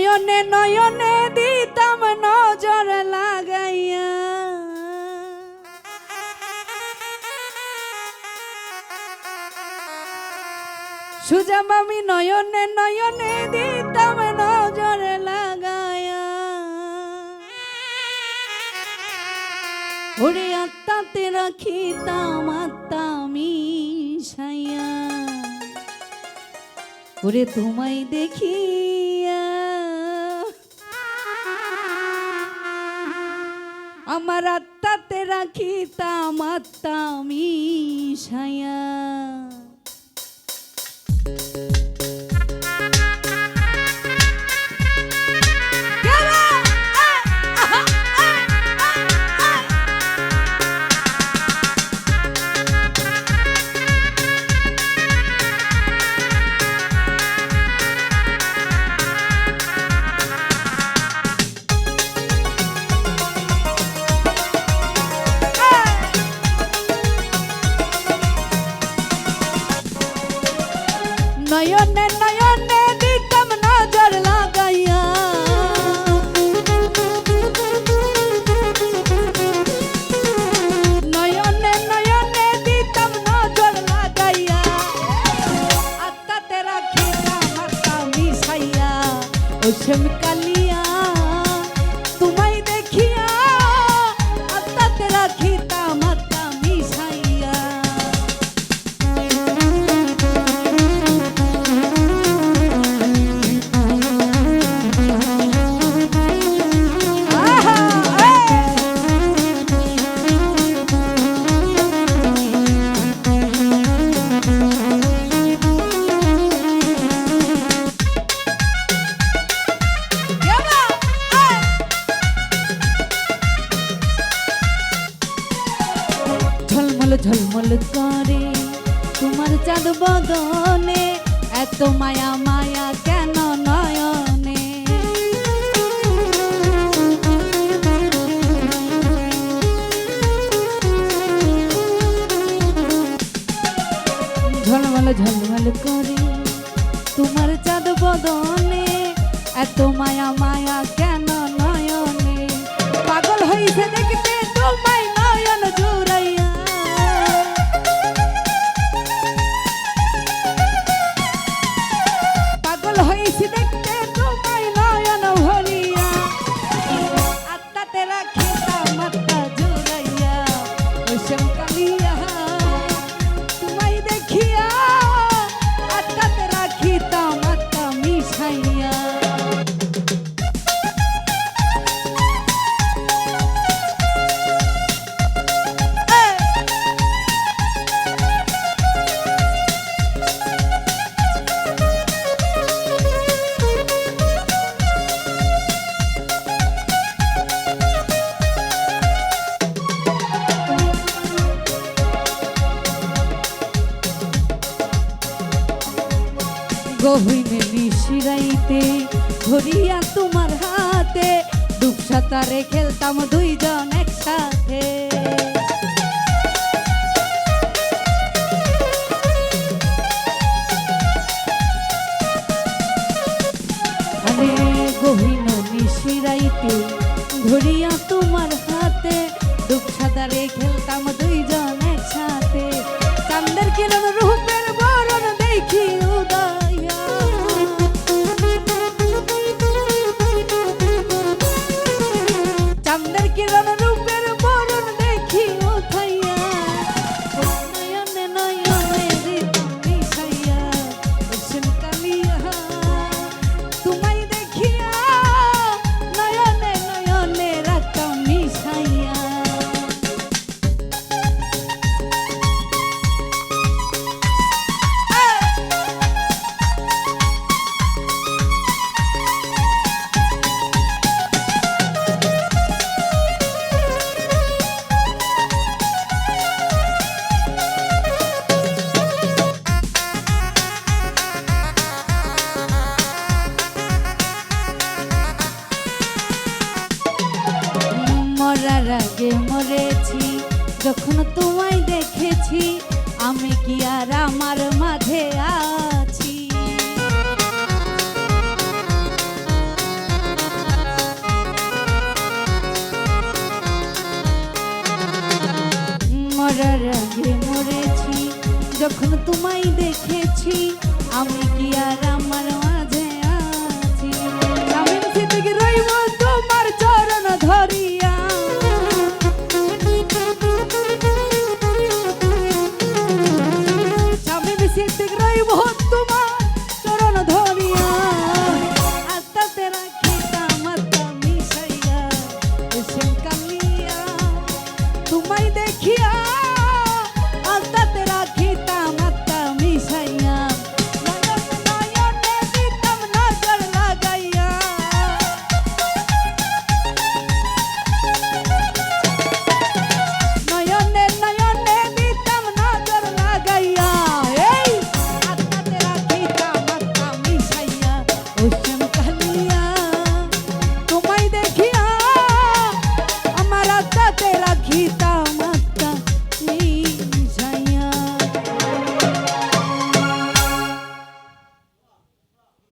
নয়নে নয়নে দিতাম নজর লাগাইয়া। সুজাম আমি নয়নে নয়নে দিতাম নজর লাগাইয়া। ওরে আত্মাতে রাখিতাম, আত্মা মিশাইয়া। ওরে তোমায় দেখিয়া আমার আত্মাতে রাখিতাম আত্মা মিশাইয়া। Welcome ঝলমল করে। তোমার চাঁদ বদনে এত মায়া মায়া কেন নয়নে? ঝলমল ঝলমল করে। তোমার চাঁদ বদনে এত মায়া মায়া কেন নয়নে? পাগল হইছে দেখতে তোমায় গহিনে নিশিরাইতে ধরিয়া তোমার হাতে ডুবসাতারে খেলতাম দুইজন একসাথে। গহিন নিশিরাইতে ধরিয়া তোমার রাগে মরেছি, যখন তোমায় দেখেছি, আমি কি আর আমার মাঝে আছি? মরার আগে মরেছি, যখন তোমায় দেখেছি, আমি আমি সিদ্দিক